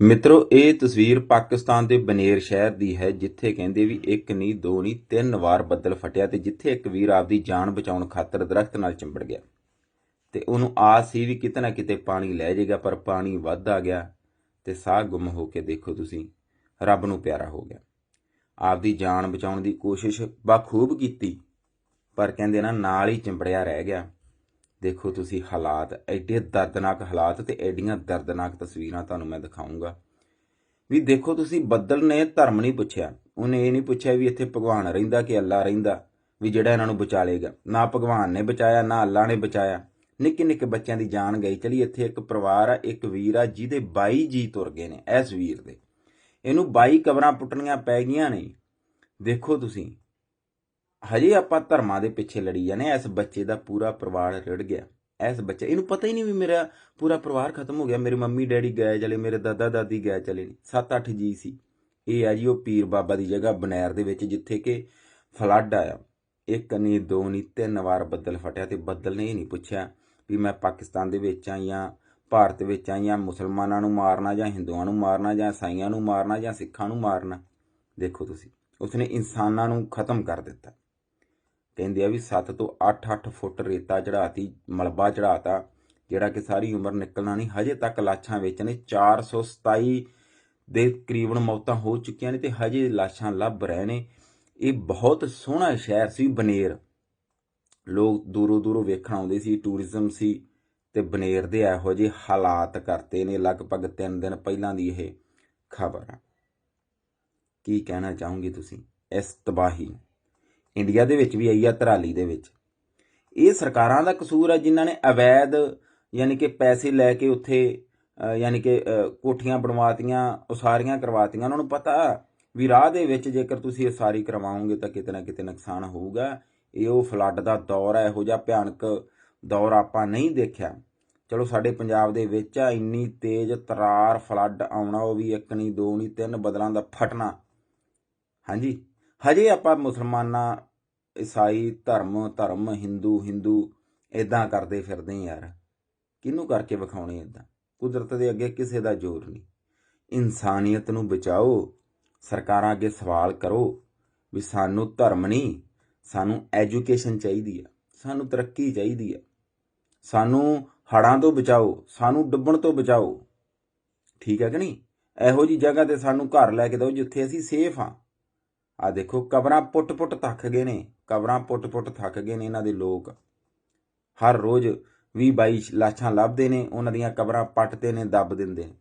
ਮਿੱਤਰੋ, ਇਹ ਤਸਵੀਰ ਪਾਕਿਸਤਾਨ ਦੇ ਬਨੇਰ ਸ਼ਹਿਰ ਦੀ ਹੈ, ਜਿੱਥੇ ਕਹਿੰਦੇ ਵੀ ਇੱਕ ਨਹੀਂ, ਦੋ ਨਹੀਂ, ਤਿੰਨ ਵਾਰ ਬੱਦਲ ਫਟਿਆ ਤੇ ਜਿੱਥੇ ਇੱਕ ਵੀਰ ਆਪਦੀ ਜਾਨ ਬਚਾਉਣ ਖਾਤਰ ਦਰਖਤ ਨਾਲ ਚਿੰਬੜ ਗਿਆ। ਤੇ ਉਹਨੂੰ ਆਸ ਸੀ ਵੀ ਕਿਤੇ ਨਾ ਕਿਤੇ ਪਾਣੀ ਲੈ ਜਾਏਗਾ, ਪਰ ਪਾਣੀ ਵੱਧ ਆ ਗਿਆ ਤੇ ਸਾਹ ਗੁੰਮ ਹੋ ਕੇ ਦੇਖੋ ਤੁਸੀਂ, ਰੱਬ ਨੂੰ ਪਿਆਰਾ ਹੋ ਗਿਆ। ਆਪਦੀ ਜਾਨ ਬਚਾਉਣ ਦੀ ਕੋਸ਼ਿਸ਼ ਬਖੂਬ ਕੀਤੀ, ਪਰ ਕਹਿੰਦੇ ਨਾ ਨਾਲ ਹੀ ਚਿੰਬੜਿਆ ਰਹਿ ਗਿਆ। ਦੇਖੋ ਤੁਸੀਂ ਹਾਲਾਤ, ਐਡੇ ਦਰਦਨਾਕ ਹਾਲਾਤ ਤੇ ਐਡੀਆਂ ਦਰਦਨਾਕ ਤਸਵੀਰਾਂ ਤੁਹਾਨੂੰ ਮੈਂ ਦਿਖਾਉਂਗਾ ਵੀ ਦੇਖੋ ਤੁਸੀਂ, ਬੱਦਲ ਨੇ ਧਰਮ ਨਹੀਂ ਪੁੱਛਿਆ। ਉਹਨੇ ਇਹ ਨਹੀਂ ਪੁੱਛਿਆ ਵੀ ਇੱਥੇ ਭਗਵਾਨ ਰਹਿੰਦਾ ਕਿ ਅੱਲਾ ਰਹਿੰਦਾ, ਵੀ ਜਿਹੜਾ ਇਹਨਾਂ ਨੂੰ ਬਚਾ ਲੇਗਾ ਨਾ ਭਗਵਾਨ ਨੇ ਬਚਾਇਆ, ਨਾ ਅੱਲਾ ਨੇ ਬਚਾਇਆ। ਨਿੱਕੇ ਨਿੱਕੇ ਬੱਚਿਆਂ ਦੀ ਜਾਨ ਗਈ। ਚਲੀ ਇੱਥੇ ਇੱਕ ਪਰਿਵਾਰ ਆ, ਇੱਕ ਵੀਰ ਆ, ਜਿਹਦੇ 22 ਜੀ ਤੁਰ ਗਏ ਨੇ, ਇਸ ਵੀਰ ਦੇ। ਇਹਨੂੰ 22 ਕਬਰਾਂ ਪੁੱਟਣੀਆਂ ਪੈ ਗਈਆਂ ਨੇ। ਦੇਖੋ ਤੁਸੀਂ ਹਜੇ ਆਪਾਂ ਧਰਮਾਂ ਦੇ ਪਿੱਛੇ ਲੜੀ ਜਾਂਦੇ ਹਾਂ। ਇਸ ਬੱਚੇ ਦਾ ਪੂਰਾ ਪਰਿਵਾਰ ਰੜ ਗਿਆ। ਇਸ ਬੱਚੇ, ਇਹਨੂੰ ਪਤਾ ਹੀ ਨਹੀਂ ਵੀ ਮੇਰਾ ਪੂਰਾ ਪਰਿਵਾਰ ਖਤਮ ਹੋ ਗਿਆ। ਮੇਰੇ ਮੰਮੀ, ਡੈਡੀ ਗਏ ਚਲੇ, ਮੇਰੇ ਦਾਦਾ, ਦਾਦੀ ਗਏ ਚਲੇ ਨੇ। 7-8 ਜੀ ਸੀ। ਇਹ ਆ ਜੀ, ਉਹ ਪੀਰ ਬਾਬਾ ਦੀ ਜਗ੍ਹਾ ਬਨੈਰ ਦੇ ਵਿੱਚ, ਜਿੱਥੇ ਕਿ ਫਲੱਡ ਆਇਆ। ਇੱਕ ਨਹੀਂ ਦੋ ਨਹੀਂ ਤਿੰਨ ਵਾਰ ਬੱਦਲ ਫਟਿਆ ਤੇ ਬੱਦਲ ਨੇ ਇਹ ਨਹੀਂ ਪੁੱਛਿਆ ਵੀ ਮੈਂ ਪਾਕਿਸਤਾਨ ਦੇ ਵਿੱਚ ਆ ਜਾਂ ਭਾਰਤ ਵਿੱਚ ਆ ਜਾਂ ਮੁਸਲਮਾਨਾਂ ਨੂੰ ਮਾਰਨਾ ਜਾਂ ਹਿੰਦੂਆਂ ਨੂੰ ਮਾਰਨਾ ਜਾਂ ਈਸਾਈਆਂ ਨੂੰ ਮਾਰਨਾ ਜਾਂ ਸਿੱਖਾਂ ਨੂੰ ਮਾਰਨਾ? ਦੇਖੋ ਤੁਸੀਂ, ਉਸਨੇ ਇਨਸਾਨਾਂ ਨੂੰ ਖਤਮ ਕਰ ਦਿੱਤਾ। ਕਹਿੰਦੇ ਆ ਵੀ 7 ਤੋਂ 8-8 ਫੁੱਟ ਰੇਤਾ ਚੜਾਤੀ ਮਲਬਾ ਚੜਾਤਾ ਜਿਹੜਾ ਕਿ ਸਾਰੀ ਉਮਰ ਨਿਕਲਣਾ ਨਹੀਂ, ਹਜੇ ਤੱਕ ਲਾਸ਼ਾਂ ਵਿੱਚ ਨੇ 427 ਦੇ ਕਰੀਬਨ ਮੌਤਾਂ ਹੋ ਚੁੱਕੀਆਂ ਨੇ ਤੇ ਹਜੇ ਲਾਸ਼ਾਂ ਲੱਭ ਰਹੇ ਨੇ। ਇਹ ਬਹੁਤ ਸੋਹਣਾ ਸ਼ਹਿਰ ਸੀ ਬਨੇਰ। ਲੋਕ ਦੂਰੋਂ ਦੂਰੋਂ ਵੇਖਣ ਆਉਂਦੇ ਸੀ, ਟੂਰਿਜ਼ਮ ਸੀ ਤੇ ਬਨੇਰ ਦੇ ਇਹੋ ਜਿਹੇ ਹਾਲਾਤ ਕਰਤੇ ਨੇ ਲਗਭਗ 3 ਦਿਨ ਪਹਿਲਾਂ ਦੀ ਇਹ ਖਬਰ ਆ। ਕੀ ਕਹਿਣਾ ਚਾਹੋਗੇ ਤੁਸੀਂ? ਇਸ ਤਬਾਹੀ ਇੰਡੀਆ ਦੇ ਵਿੱਚ ਵੀ ਆਈ ਆ ਤਰਾਲੀ ਦੇ ਵਿੱਚ। ਇਹ ਸਰਕਾਰਾਂ ਦਾ ਕਸੂਰ ਆ, ਜਿਨ੍ਹਾਂ ਨੇ ਅਵੈਧ ਯਾਨੀ ਕਿ ਪੈਸੇ ਲੈ ਕੇ ਉੱਥੇ ਯਾਨੀ ਕਿ ਕੋਠੀਆਂ ਬਣਵਾਤੀਆਂ, ਉਸਾਰੀਆਂ ਕਰਵਾਤੀਆਂ। ਉਹਨਾਂ ਨੂੰ ਪਤਾ ਵੀ ਰਾਹ ਦੇ ਵਿੱਚ ਜੇਕਰ ਤੁਸੀਂ ਉਸਾਰੀ ਕਰਵਾਓਗੇ ਤਾਂ ਕਿਤੇ ਨਾ ਕਿਤੇ ਨੁਕਸਾਨ ਹੋਊਗਾ। ਇਹ ਉਹ ਫਲੱਡ ਦਾ ਦੌਰ ਹੈ ਇਹੋ ਜਿਹਾ ਭਿਆਨਕ ਦੌਰ ਆਪਾਂ ਨਹੀਂ ਦੇਖਿਆ। ਚਲੋ, ਸਾਡੇ ਪੰਜਾਬ ਦੇ ਵਿੱਚ ਆ, ਇੰਨੀ ਤੇਜ਼ ਤਰਾਰ ਫਲੱਡ ਆਉਣਾ, ਉਹ ਵੀ ਇੱਕ ਨਹੀਂ ਦੋ ਨਹੀਂ ਤਿੰਨ ਬਦਲਾਂ ਦਾ ਫਟਣਾ। ਹਾਂਜੀ? ਹਜੇ ਆਪਾਂ ਮੁਸਲਮਾਨਾਂ, ਈਸਾਈ, ਧਰਮ ਧਰਮ, ਹਿੰਦੂ ਹਿੰਦੂ ਇਦਾਂ ਕਰਦੇ ਫਿਰਦੇ ਯਾਰ। ਕਿਹਨੂੰ ਕਰਕੇ ਵਿਖਾਉਣੇ ਇਦਾਂ ਕੁਦਰਤ ਦੇ ਅੱਗੇ ਕਿਸੇ ਦਾ ਜ਼ੋਰ ਨਹੀਂ। ਇਨਸਾਨੀਅਤ ਨੂੰ ਬਚਾਓ, ਸਰਕਾਰਾਂ ਅੱਗੇ ਸਵਾਲ ਕਰੋ ਵੀ ਸਾਨੂੰ ਧਰਮ ਨਹੀਂ, ਸਾਨੂੰ ਐਜੂਕੇਸ਼ਨ ਚਾਹੀਦੀ ਆ, ਸਾਨੂੰ ਤਰੱਕੀ ਚਾਹੀਦੀ ਆ। ਸਾਨੂੰ ਹੜਾਂ ਤੋਂ ਬਚਾਓ, ਸਾਨੂੰ ਡੁੱਬਣ ਤੋਂ ਬਚਾਓ। ਠੀਕ ਹੈ ਕਿ ਨਹੀਂ? ਇਹੋ ਜੀ ਜਗ੍ਹਾ ਤੇ ਸਾਨੂੰ ਘਰ ਲੈ ਕੇ ਦਿਓ ਜਿੱਥੇ ਅਸੀਂ ਸੇਫ ਹਾਂ। ਆ ਦੇਖੋ, ਕਬਰਾਂ ਪੁੱਟ-ਪੁੱਟ ਥੱਕ ਗਏ ਨੇ। ਕਬਰਾਂ ਪੁੱਟ-ਪੁੱਟ ਥੱਕ ਗਏ ਨੇ ਇਹਨਾਂ ਦੇ ਲੋਕ। ਹਰ ਰੋਜ਼ 20 22 ਲਾਸ਼ਾਂ ਲੱਭਦੇ ਨੇ, ਉਹਨਾਂ ਦੀਆਂ ਕਬਰਾਂ ਪੱਟਦੇ ਨੇ, ਦੱਬ ਦਿੰਦੇ ਨੇ।